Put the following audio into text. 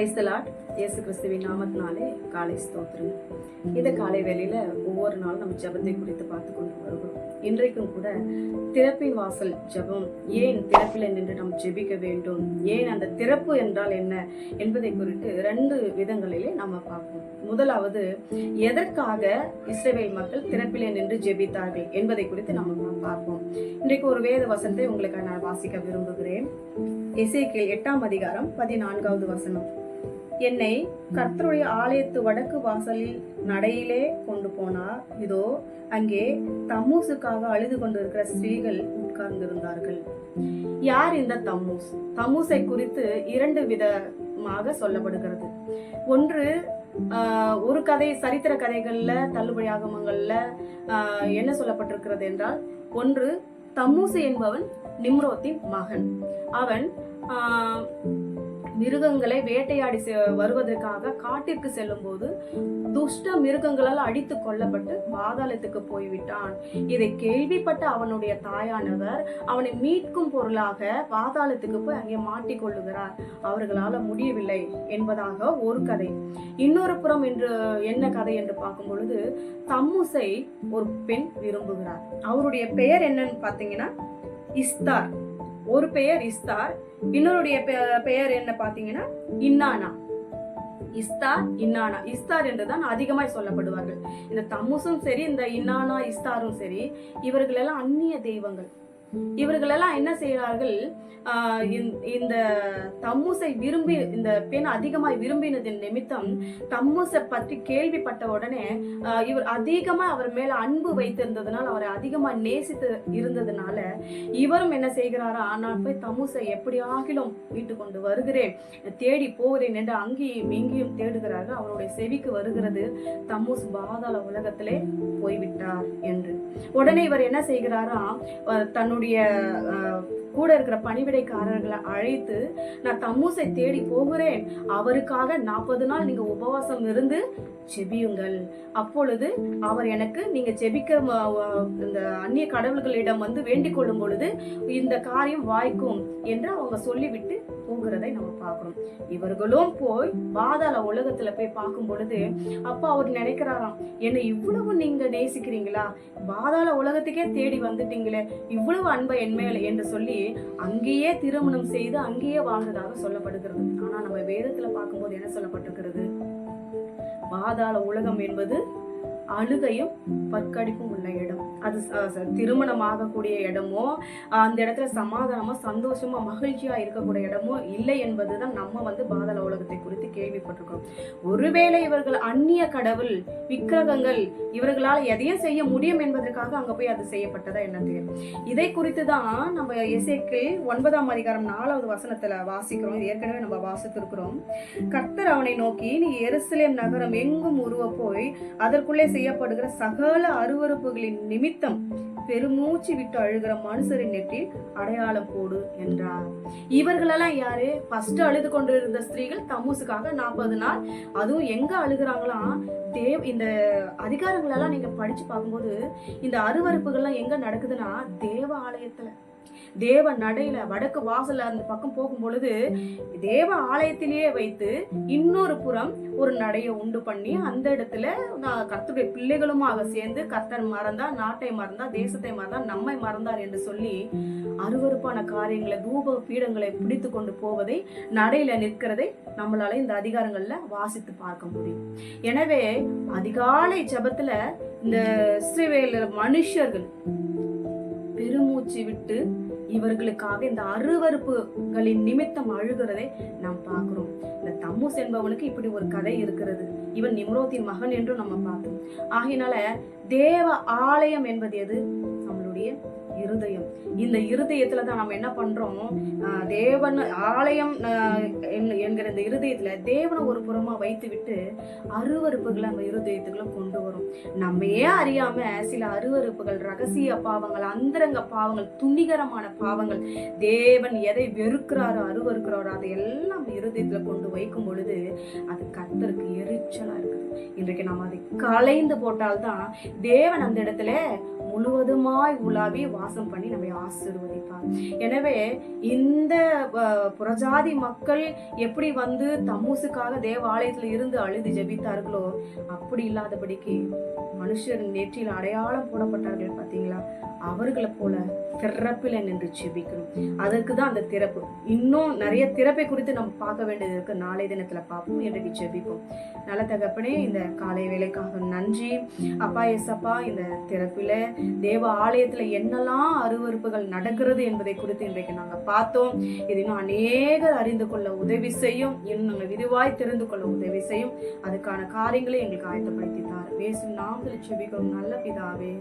கிரைஸ்தலாட் இயேசு கிறிஸ்துவின் நாமத்தினாலே காலை ஸ்தோத்திரம். இந்த காலை வேலையில் ஒவ்வொரு நாளும் நம்ம ஜெபத்தை குறித்து பார்த்து கொண்டு வருகிறோம். இன்றைக்கும் கூட திறப்பின் வாசல் ஜெபம் ஏன் திறப்பில் நின்று நாம் ஜெபிக்க வேண்டும்? ஏன் அந்த திறப்பு என்றால் என்ன என்பதை குறித்து ரெண்டு விதங்களிலே நம்ம பார்ப்போம். முதலாவது எதற்காக இஸ்ரவேல் மக்கள் திறப்பிலே நின்று ஜெபித்தார்கள் என்பதை குறித்து நம்ம பார்ப்போம். இன்றைக்கு ஒரு வேத வசனத்தை உங்களுக்கு நான் வாசிக்க விரும்புகிறேன். இசைக்கு எட்டாம் அதிகாரம் பதினான்காவது வசனம். என்னை கர்த்தருடைய ஆலயத்து வடக்கு வாசலில் நடையிலே கொண்டு போனார். இதோ அங்கே தம்மூசுக்காக அழுது கொண்டிருக்கிற ஸ்திரீகள் உட்கார்ந்திருந்தார்கள். யார் இந்த தம்மூஸ் தம்மூசை குறித்து இரண்டு விதமாக சொல்லப்படுகிறது. ஒன்று ஒரு கதை சரித்திர கதைகள்ல தள்ளுபடி ஆகமங்கள்ல என்ன சொல்லப்பட்டிருக்கிறது என்றால் ஒன்று தம்மூசு என்பவன் நிம்ரோத்தின் மகன். அவன் மிருகங்களை வேட்டையாடி செ- வருவதற்காக காட்டிற்கு செல்லும் போது துஷ்ட மிருகங்களால் அடித்து கொல்லப்பட்டு பாதாளத்துக்கு போய்விட்டான். இதை கேள்விப்பட்ட அவனுடைய தாயானவர் அவனை மீட்கும் பொருளாக பாதாளத்துக்கு போய் அங்கே மாட்டிக்கொள்ளுகிறார் அவர்களால் முடியவில்லை என்பதாக ஒரு கதை. இன்னொரு புறம் என்று என்ன கதை என்று பார்க்கும் பொழுது தம்முசை ஒரு பெண் விரும்புகிறார். அவருடைய பெயர் என்னன்னு பார்த்தீங்கன்னா இஸ்தார். ஒரு பெயர் இஸ்தார் இன்னொருடைய பெ- பெயர் என்ன பாத்தீங்கன்னா இன்னானா. இஸ்தார் இன்னானா. இஸ்தார் என்றுதான் அதிகமாய் சொல்லப்படுவார்கள். இந்த தமுசும் சரி இந்த இன்னானா இஸ்தாரும் சரி இவர்கள் எல்லாம் அந்நிய தெய்வங்கள். இவர்கள் எல்லாம் என்ன செய்கிறார்கள்? இந்த- தம்முசை விரும்பி இந்த பெண் அதிகமாய் விரும்பினதின் நிமித்தம் தம்முசை பற்றி கேள்விப்பட்ட உடனே இவர் அதிகமா அவர் மேல அன்பு வைத்திருந்ததுனால அவரை அதிகமா நேசித்து இருந்ததுனால இவரும் என்ன செய்கிறாரா? நான் போய் தம்முசை எப்படியாகிலும் மீட்டு கொண்டு வருகிறேன் தேடி போகிறேன் என்று அங்கேயும் இங்கேயும் தேடுகிறார்கள். அவருடைய செவிக்கு வருகிறது தம்முஸ் பாதாள உலகத்திலே போய்விட்டார் என்று. உடனே இவர் என்ன செய்கிறாரா தன்னுடைய கூட இருக்கிற பணிவிடைக்காரர்களை அழைத்து நான் தம்மூசை தேடி போகிறேன். அவருக்காக நாற்பது நாள் நீங்க உபவாசம் இருந்து செபியுங்கள் அப்பொழுது அவர் எனக்கு நீங்க செபிக்கிற இந்த அந்நிய கடவுள்களிடம் வந்து வேண்டிக் கொள்ளும் பொழுது இந்த காரியம் வாய்க்கும் என்று அவங்க சொல்லிவிட்டு போகிறதை நம்ம பார்க்கணும். இவர்களும் போய் பாதாள உலகத்துல போய் பார்க்கும் பொழுது அப்பா அவர் நினைக்கிறாராம் என்னை இவ்வளவு நீங்க நேசிக்கிறீங்களா? பாதாள உலகத்துக்கே தேடி வந்துட்டீங்களே இவ்வளவு அன்பை என் என்று சொல்லி அங்கேயே திருமணம் செய்து அங்கேயே வாழ்ந்ததாக சொல்லப்படுகிறது. ஆனா நம்ம வேதத்துல பார்க்கும்போது என்ன சொல்லப்பட்டிருக்கிறது? பாதாள உலகம் என்பது அழுகையும் பற்கடிப்பும் உள்ள இடம். அது திருமணம் ஆகக்கூடிய இடமோ அந்த இடத்துல சமாதானமா சந்தோஷமா மகிழ்ச்சியா இருக்கக்கூடிய இடமோ இல்லை என்பதுதான் நம்ம வந்து பாதாள உலகத்தை குறித்து கேள்விப்பட்டிருக்கோம். ஒருவேளை இவர்கள் அந்நிய கடவுள் விக்கிரகங்கள் இவர்களால் எதையும் செய்ய முடியும் என்பதற்காக அங்க போய் அது செய்யப்பட்டதா என்ன தெரியும் இதை குறித்து தான் நம்ம இசைக்கு ஒன்பதாம் அதிகாரம் நாலாவது வசனத்துல வாசிக்கிறோம். ஏற்கனவே நம்ம வாசித்திருக்கிறோம். கர்த்தர் அவனை நோக்கி நீ எருசலேம் நகரம் எங்கும் உருவ போய் அதற்குள்ளே செய்யப்படுகிற சகல அருவருப்புகளின் நிமித்தம் பெருமூச்சு விட்டு அழுகிற மனுஷரின் நெற்றில் அடையாளம் போடு என்றார். இவர்களெல்லாம் யாரு? ஃபர்ஸ்ட் அழுது கொண்டிருந்த ஸ்திரீகள் தமூசுக்காக நாற்பது நாள். அதுவும் எங்க அழுகுறாங்களாம் தேவ் இந்த அதிகாரங்களெல்லாம் நீங்க படிச்சு பார்க்கும்போது இந்த அருவருப்புகள்லாம் எங்க நடக்குதுன்னா தேவ ஆலயத்துல தேவ நடையில வடக்கு வாசல்ல அந்த பக்கம் போகும் பொழுது தேவ ஆலயத்திலேயே வைத்து இன்னொரு புறம் ஒரு நடையை உண்டு பண்ணி அந்த இடத்துல நான் கர்த்தருடைய பிள்ளைகளுமாக சேர்ந்து கர்த்தர் மறந்தா நாட்டை மறந்தா தேசத்தை மறந்தா நம்மை மறந்தார் என்று சொல்லி அருவருப்பான காரியங்களை தூப பீடங்களை பிடித்து கொண்டு போவதை நடையில நிற்கிறதை நம்மளால இந்த அதிகாரங்கள்ல வாசித்து பார்க்க முடியும். எனவே அதிகாலை ஜபத்துல இந்த இஸ்ரேவேல மனுஷர்கள் மூச்சு விட்டு இவர்களுக்காக இந்த அருவருப்புகளின் நிமித்தம் அழுகிறதை நாம் பார்க்கிறோம். இந்த தம்முஸ் என்பவனுக்கு இப்படி ஒரு கதை இருக்கிறது. இவன் நிம்ரோத்தின் மகன் என்றும் நம்ம பார்த்தோம். ஆகையினால தேவ ஆலயம் என்பது எது? நம்மளுடைய இருதயம். இந்த இருதயத்துல தான் நம்ம என்ன பண்றோம் தேவன் ஆலயம் என்கிற இந்த இருதயத்துல தேவனை ஒரு புறமா வைத்து விட்டு அருவருப்புகளை நம்ம இருதயத்துக்குள்ள கொண்டு வரும். நம்மையே அறியாம சில அருவருப்புகள் ரகசிய பாவங்கள் அந்தரங்க பாவங்கள் துணிகரமான பாவங்கள் தேவன் எதை வெறுக்கிறாரோ அருவருக்கிறாரோ அதை எல்லாம் இருதயத்துல கொண்டு வைக்கும் பொழுது அது கத்தருக்கு எரிச்சலா இருக்குது. இன்றைக்கு நம்ம அதை களைந்து போட்டால்தான் தேவன் அந்த இடத்துல முழுவதுமாய் உலாவி வாசம் பண்ணி நம்மை ஆசிர்வதிப்பார். எனவே இந்த புறஜாதி மக்கள் எப்படி வந்து தம்மூசுக்காக தேவ ஆலயத்துல இருந்து அழுது ஜெபித்தார்களோ அப்படி இல்லாதபடிக்கு மனுஷர் நெற்றியில் அடையாளம் போடப்பட்டார்கள் பார்த்தீங்களா அவர்களை போல திறப்பில் நின்று செபிக்கணும் அதற்கு தான் அந்த திறப்பு. இன்னும் நிறைய திறப்பை குறித்து நம்ம பார்க்க வேண்டியது இருக்கு. நாளை தினத்துல பார்ப்போம் இன்றைக்கு செபிப்போம் நல்ல தகப்பனே இந்த காலை வேலைக்காக நன்றி. அப்பா எஸ் அப்பா இந்த திறப்பில் தேவ ஆலயத்துல என்னெல்லாம் அருவருப்புகள் நடக்கிறது என்பதை குறித்து இன்றைக்கு நாங்க பார்த்தோம். இது இன்னும் அநேகர் அறிந்து கொள்ள உதவி செய்யும் இன்னும் நாங்கள் விரிவாய் தெரிந்து கொள்ள உதவி செய்யும். அதுக்கான காரியங்களை எங்களுக்கு ஆயத்தப்படுத்தி தார். பேசும் நாம் செபிக்கிறோம். நல்ல பிதாவே.